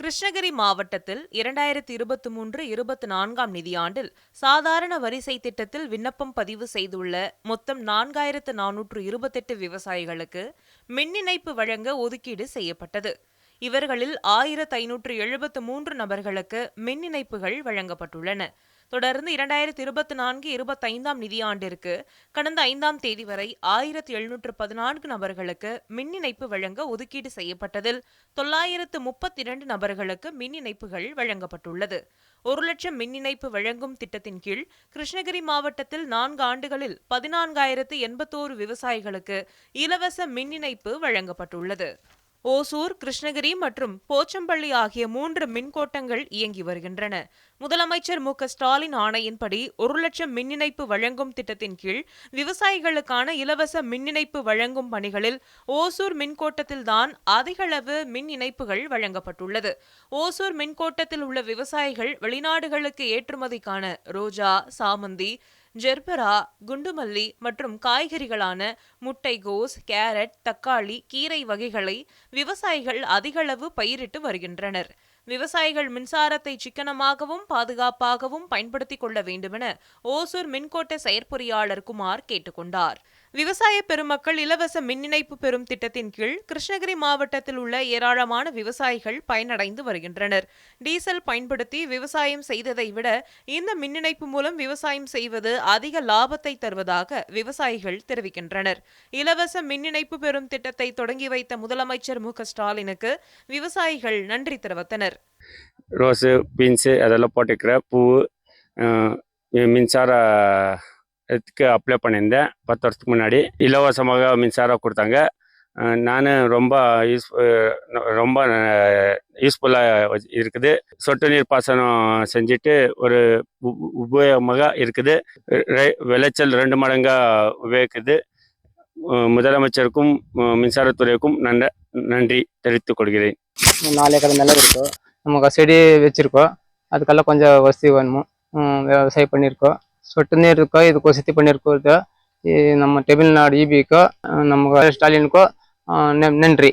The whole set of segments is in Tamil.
கிருஷ்ணகிரி மாவட்டத்தில் இரண்டாயிரத்தி இருபத்தி மூன்று இருபத்தி நான்காம் நிதியாண்டில் சாதாரண வரிசை திட்டத்தில் விண்ணப்பம் பதிவு செய்துள்ள மொத்தம் நான்காயிரத்து நானூற்று இருபத்தெட்டு விவசாயிகளுக்கு மின் இணைப்பு வழங்க ஒதுக்கீடு செய்யப்பட்டது. இவர்களில் ஆயிரத்து ஐநூற்று எழுபத்து மூன்று நபர்களுக்கு மின் இணைப்புகள் வழங்கப்பட்டுள்ளன. தொடர்ந்து இரண்டாயிரத்தி இருபத்தி நான்கு இருபத்தைந்தாம் நிதியாண்டிற்கு கடந்த ஐந்தாம் தேதி வரை ஆயிரத்தி எழுநூற்று பதினான்கு நபர்களுக்கு மின் இணைப்பு வழங்க ஒதுக்கீடு செய்யப்பட்டதில் தொள்ளாயிரத்து முப்பத்தி இரண்டு நபர்களுக்கு மின் இணைப்புகள் வழங்கப்பட்டுள்ளது. ஒரு லட்சம் மின் இணைப்பு வழங்கும் திட்டத்தின் கீழ் கிருஷ்ணகிரி மாவட்டத்தில் நான்கு ஆண்டுகளில் பதினான்காயிரத்து எண்பத்தோரு விவசாயிகளுக்கு இலவச மின் இணைப்பு வழங்கப்பட்டுள்ளது. ஓசூர் கிருஷ்ணகிரி மற்றும் போச்சம்பள்ளி ஆகிய மூன்று மின்கோட்டங்கள் இயங்கி வருகின்றன. முதலமைச்சர் மு. ஸ்டாலின் ஆணையின்படி ஒரு லட்சம் மின் இணைப்பு வழங்கும் திட்டத்தின் கீழ் விவசாயிகளுக்கான இலவச மின் இணைப்பு வழங்கும் பணிகளில் ஓசூர் மின்கோட்டத்தில்தான் அதிகளவு மின் இணைப்புகள் வழங்கப்பட்டுள்ளது. ஓசூர் மின்கோட்டத்தில் உள்ள விவசாயிகள் வெளிநாடுகளுக்கு ஏற்றுமதிக்கான ரோஜா சாமந்தி ஜெர்பரா குண்டுமல்லி மற்றும் காய்கறிகளான முட்டைகோஸ் கேரட் தக்காளி கீரை வகைகளை விவசாயிகள் அதிகளவு பயிரிட்டு வருகின்றனர். விவசாயிகள் மின்சாரத்தை சிக்கனமாகவும் பாதுகாப்பாகவும் பயன்படுத்திக் கொள்ள வேண்டுமென ஓசூர் மின்கோட்ட செயற்பொறியாளர் குமார் கேட்டுக்கொண்டார் விவசாய பெருமக்கள் இலவச மின் இணைப்பு பெறும் திட்டத்தின் கீழ் கிருஷ்ணகிரி மாவட்டத்தில் உள்ள ஏராளமான விவசாயிகள் பயனடைந்து வருகின்றனர். டீசல் பயன்படுத்தி விவசாயம் செய்ததை விட இந்த மின் இணைப்பு மூலம் விவசாயம் செய்வது அதிக லாபத்தை தருவதாக விவசாயிகள் தெரிவிக்கின்றனர். இலவச மின் இணைப்பு பெறும் திட்டத்தை தொடங்கி வைத்த முதலமைச்சர் மு ஸ்டாலினுக்கு விவசாயிகள் நன்றி தெரிவித்தனர். ரோஸு பீன்ஸு அதெல்லாம் போட்டுக்கிற பூ மின்சார இதுக்கு அப்ளை பண்ணியிருந்தேன். பத்து வருஷத்துக்கு முன்னாடி. இலவசமாக மின்சாரம் கொடுத்தாங்க. நான் ரொம்ப யூஸ் ரொம்ப யூஸ்ஃபுல்லாக இருக்குது. சொட்டு நீர் பாசனம் செஞ்சுட்டு ஒரு உ- உபயோகமாக இருக்குது. விளைச்சல் ரெண்டு மடங்காக உபயோகிக்குது. முதலமைச்சருக்கும் மின்சாரத்துறைக்கும் நன்ற நன்றி தெரிவித்துக் கொள்கிறேன். நாலு ஏக்கர் நிலம் இருக்கோம் நமக்கு செடி வச்சுருக்கோம் அதுக்கெல்லாம் கொஞ்சம் வசதி வேணும்? விவசாயம் பண்ணியிருக்கோம் சொட்டு நீர் இருக்கோ இதுக்கு வசதி பண்ணியிருக்கோம் இது இ- நம்ம தமிழ்நாடு இபிக்கோ நம்ம ஸ்டாலினுக்கோ அஹ், நன்- நன்றி.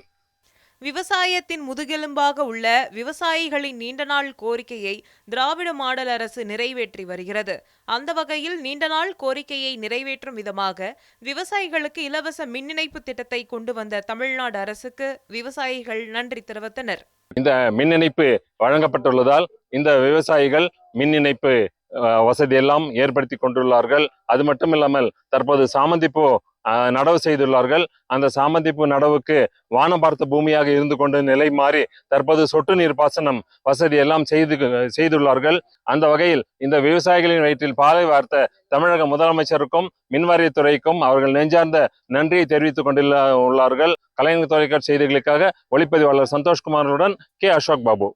விவசாயத்தின் முதுகெலும்பாக உள்ள விவசாயிகளின் நீண்ட நாள் கோரிக்கையை திராவிட மாடல் அரசு நிறைவேற்றி வருகிறது. அந்த வகையில் நீண்ட நாள் கோரிக்கையை நிறைவேற்றும் விதமாக விவசாயிகளுக்கு இலவச மின் இணைப்பு திட்டத்தை கொண்டு வந்த தமிழ்நாடு அரசுக்கு விவசாயிகள் நன்றி தெரிவித்தனர். இந்த மின் இணைப்பு வழங்கப்பட்டுள்ளதால் இந்த விவசாயிகள் மின் இணைப்பு வசதியெல்லாம் ஏற்படுத்தி கொண்டுள்ளார்கள். அது மட்டும் இல்லாமல் தற்போது சாமந்திப்பூ நடவு செய்துள்ளார்கள். அந்த சாமந்திப்பூ நடவுக்கு வானம் பார்த்த பூமியாக இருந்து கொண்டு நிலை மாறி தற்போது சொட்டு நீர் பாசனம் வசதி எல்லாம் செய்து செய்துள்ளார்கள். அந்த வகையில் இந்த விவசாயிகளின் வயிற்றில் பாலை வார்த்த தமிழக முதலமைச்சருக்கும் மின்வாரியத்துறைக்கும் அவர்கள் நெஞ்சார்ந்த நன்றியை தெரிவித்துக் கொண்டுள்ள உள்ளார்கள். கலைஞர் தொலைக்காட்சி செய்திகளுக்காக ஒளிப்பதிவாளர் சந்தோஷ்குமாருடன் கே. அசோக் பாபு.